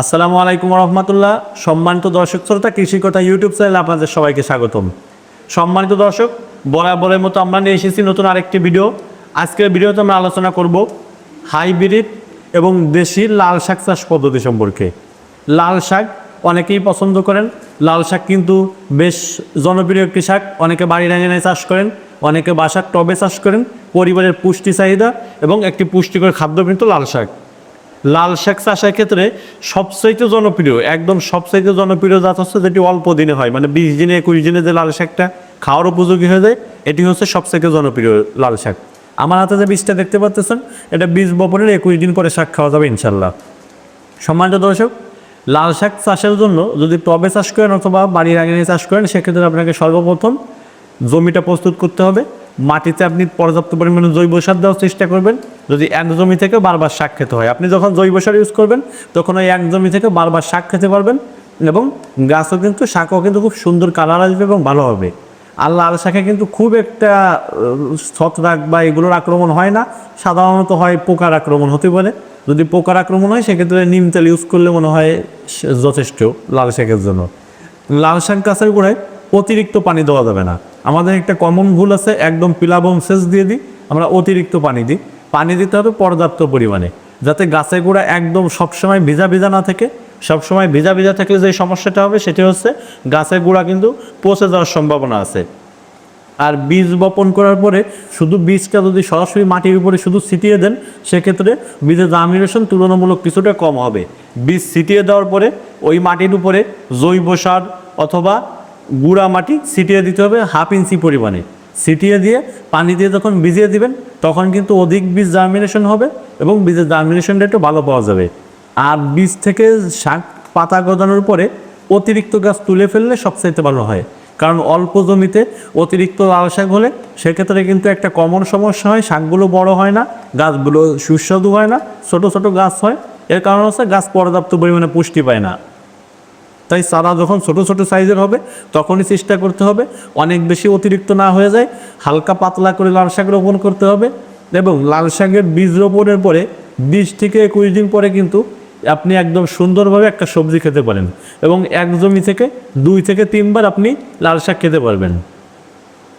আসসালামু আলাইকুম রহমতুল্লাহ সম্মানিত দর্শক শ্রোতা, কৃষি কথা ইউটিউব চ্যানেলে আপনাদের সবাইকে স্বাগতম। সম্মানিত দর্শক, বরাবরের মতো আমরা নিয়ে এসেছি নতুন আরেকটি ভিডিও। আজকের ভিডিওতে আমরা আলোচনা করব হাইব্রিড এবং দেশি লাল শাক চাষ পদ্ধতি সম্পর্কে। লাল শাক অনেকেই পছন্দ করেন, লাল শাক কিন্তু বেশ জনপ্রিয় একটি শাক। অনেকে বাড়ির আঙিনায় চাষ করেন, অনেকে বাসার টবে চাষ করেন, পরিবারের পুষ্টি চাহিদা এবং একটি পুষ্টিকর খাদ্য কিন্তু লাল শাক। লাল শাক চাষের ক্ষেত্রে সবচাইতে জনপ্রিয়, একদম সবচাইতে জনপ্রিয় জাত হচ্ছে যেটি অল্প দিনে হয় মানে বিশ দিনে, একুশ দিনে যে লাল শাকটা খাওয়ার উপযোগী হয়ে যায়, এটি হচ্ছে সবচাইতে জনপ্রিয় লাল শাক আমার হাতে যে বীজটা দেখতে পাচ্ছেন এটা বীজ বপনের একুশ দিন পরে শাক খাওয়া যাবে ইনশাল্লাহ সম্মানিত দর্শক, লাল শাক চাষের জন্য যদি টবে চাষ করেন অথবা বাড়ির আগে চাষ করেন, সেক্ষেত্রে আপনাকে সর্বপ্রথম জমিটা প্রস্তুত করতে হবে। মাটিতে আপনি পর্যাপ্ত পরিমাণে জৈব সার দেওয়ার চেষ্টা করবেন। যদি এক জমি থেকে বারবার শাক খেতে হয়, আপনি যখন জৈব সার ইউজ করবেন, তখন ওই এক জমি থেকে বারবার শাক খেতে পারবেন এবং গাছও কিন্তু, শাকও কিন্তু খুব সুন্দর কালার আসবে এবং ভালো হবে। আর লাল শাকে কিন্তু খুব একটা ছত্রাক বা এগুলোর আক্রমণ হয় না। সাধারণত হয় পোকার আক্রমণ হতে পারে। যদি পোকার আক্রমণ হয়, সেক্ষেত্রে নিম তেল ইউজ করলে মনে হয় যথেষ্ট লাল শাকের জন্য। লাল শাক গাছের গোড়ায় অতিরিক্ত পানি দেওয়া যাবে না। আমাদের একটা কমন ভুল আছে, একদম পিলাবম সেচ দিয়ে দিই, আমরা অতিরিক্ত পানি দিই। পানি দিতে হবে পর্যাপ্ত পরিমাণে, যাতে গাছের গোড়া একদম সবসময় ভিজা ভিজা না থাকে। সবসময় ভিজা ভিজা থাকলে যে সমস্যাটা হবে সেটি হচ্ছে গাছের গোড়া কিন্তু পচে যাওয়ার সম্ভাবনা আছে। আর বীজ বপন করার পরে শুধু বীজটা যদি সরাসরি মাটির উপরে শুধু ছিটিয়ে দেন, সেক্ষেত্রে বীজের জার্মিনেশন তুলনামূলক কিছুটা কম হবে। বীজ ছিটিয়ে দেওয়ার পরে ওই মাটির উপরে জৈব সার অথবা গুঁড়া মাটি ছিটিয়ে দিতে হবে হাফ ইঞ্চি পরিমাণে। ছিটিয়ে দিয়ে পানি দিয়ে যখন ভিজিয়ে দিবেন, তখন কিন্তু অধিক বীজ জার্মিনেশন হবে এবং বীজের জার্মিনেশনটা একটু ভালো পাওয়া যাবে। আর বীজ থেকে শাক পাতা গজানোর পরে অতিরিক্ত গাছ তুলে ফেললে সবচাইতে ভালো হয়। কারণ অল্প জমিতে অতিরিক্ত লাল শাক হলে সেক্ষেত্রে কিন্তু একটা কমন সমস্যা হয়, শাকগুলো বড় হয় না, গাছগুলো সুস্বাদু হয় না, ছোট ছোট গাছ হয়। এর কারণ হচ্ছে গাছ পর্যাপ্ত পরিমাণে পুষ্টি পায় না। তাই চারা যখন ছোট ছোট সাইজের হবে, তখনই চেষ্টা করতে হবে অনেক বেশি অতিরিক্ত না হয়ে যায়, হালকা পাতলা করে লাল শাক রোপণ করতে হবে এবং লাল শাকের বীজ রোপণের পরে বিশ থেকে একুশ দিন পরে কিন্তু আপনি একদম সুন্দরভাবে একটা সবজি খেতে পারেন এবং এক জমি থেকে দুই থেকে তিনবার আপনি লাল শাক খেতে পারবেন।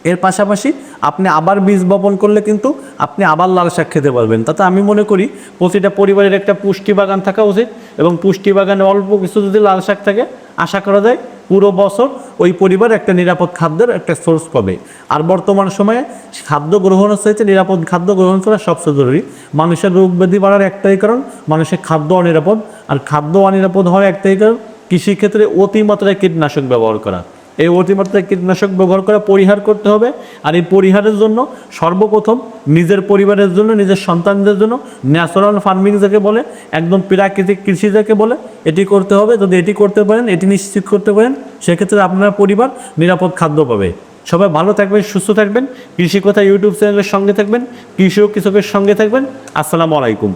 এর পাশাপাশি আপনি আবার বীজ বপন করলে কিন্তু আপনি আবার লাল শাক খেতে পারবেন। তাতে আমি মনে করি প্রতিটা পরিবারের একটা পুষ্টি বাগান থাকা উচিত এবং পুষ্টি বাগানে অল্প কিছু যদি লাল শাক থাকে, আশা করা যায় পুরো বছর ওই পরিবার একটা নিরাপদ খাদ্যের একটা সোর্স পাবে। আর বর্তমান সময়ে খাদ্য গ্রহণের চাইতে নিরাপদ খাদ্য গ্রহণ করা সবচেয়ে জরুরি। মানুষের রোগ ব্যাধি বাড়ার একটাই কারণ মানুষের খাদ্য অনিরাপদ। আর খাদ্য অনিরাপদ হওয়ার একটাই কারণ কৃষিক্ষেত্রে অতিমাত্রায় কীটনাশক ব্যবহার করা। এই অতিমাত্রায় কীটনাশক ব্যবহার করা, পরিহার করতে হবে। আর এই পরিহারের জন্য সর্বপ্রথম নিজের পরিবারের জন্য, নিজের সন্তানদের জন্য ন্যাচারাল ফার্মিং যাকে বলে, একদম প্রাকৃতিক কৃষি যাকে বলে, এটি করতে হবে। যদি এটি করতে পারেন, এটি নিশ্চিত করতে পারেন, সেক্ষেত্রে আপনার পরিবার নিরাপদ খাদ্য পাবে। সবাই ভালো থাকবেন, সুস্থ থাকবেন। কৃষি কথা ইউটিউব চ্যানেলের সঙ্গে থাকবেন কৃষি ও কৃষকের সঙ্গে থাকবেন। আসসালামু আলাইকুম।